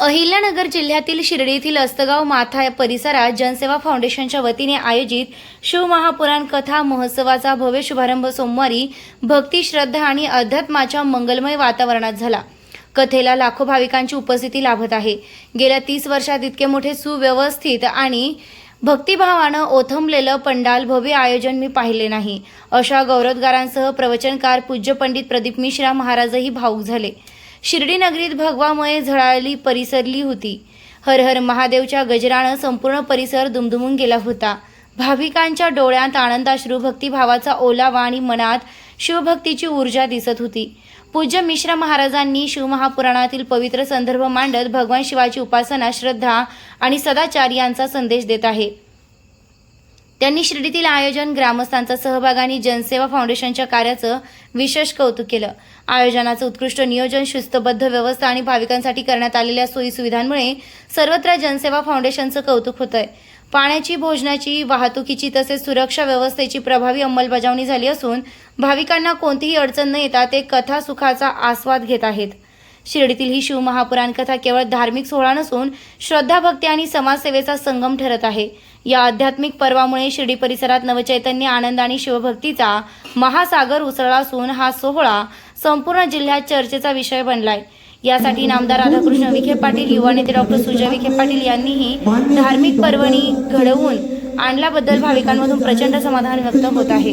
अहिल्यानगर जिल्ह्यातील शिर्डी येथील अस्तगाव माथा या परिसरात जनसेवा फाउंडेशनच्या वतीने आयोजित शिवमहापुराण कथा महोत्सवाचा भव्य शुभारंभ सोमवारी भक्ती श्रद्धा आणि अध्यात्माच्या मंगलमय वातावरणात झाला. कथेला लाखो भाविकांची उपस्थिती लाभत आहे. गेल्या तीस वर्षात इतके मोठे सुव्यवस्थित आणि भक्तिभावानं ओथंबलेलं पंडाल भव्य आयोजन मी पाहिले नाही. अशा गौरवगारांसह प्रवचनकार पूज्य पंडित प्रदीप मिश्रा महाराजही भाऊक झाले. शिर्डी नगरीत भगवामय परिसरली होती. हर हर महादेवच्या गजरानं संपूर्ण परिसर दुमदुमून गेला होता. भाविकांच्या डोळ्यात आनंदाश्रू भक्तिभावाचा ओलावा आणि मनात शिवभक्तीची ऊर्जा दिसत होती. पूज्य मिश्रा महाराजांनी शिवमहापुराणातील पवित्र संदर्भ मांडत भगवान शिवाची उपासना श्रद्धा आणि सदाचार यांचा संदेश देत आहे. त्यांनी शिर्डीतील आयोजन ग्रामस्थांचा सहभाग आणि जनसेवा फाउंडेशनच्या कार्याचं विशेष कौतुक केलं. आयोजनाचं उत्कृष्ट नियोजन शिस्तबद्ध व्यवस्था आणि भाविकांसाठी करण्यात आलेल्या सोयीसुविधांमुळे सर्वत्र जनसेवा फाउंडेशनचं कौतुक होतंय. पाण्याची भोजनाची वाहतुकीची तसेच सुरक्षा व्यवस्थेची प्रभावी अंमलबजावणी झाली असून भाविकांना कोणतीही अडचण न येता ते कथा सुखाचा आस्वाद घेत आहेत. शिर्डीतील ही शिवमहापुराण कथा केवळ धार्मिक सोहळा नसून श्रद्धा भक्ती आणि समाजसेवेचा संगम ठरत आहे. या आध्यात्मिक पर्वामुळे शिर्डी परिसरात नवचैतन्य आनंद आणि शिवभक्तीचा महासागर उसळला असून हा सोहळा संपूर्ण जिल्ह्यात चर्चेचा विषय बनलाय. यासाठी नामदार राधाकृष्ण विखे पाटील युवा नेते डॉक्टर सुजय विखे पाटील यांनीही धार्मिक पर्वणी घडवून आणल्याबद्दल भाविकांमधून प्रचंड समाधान व्यक्त होत आहे.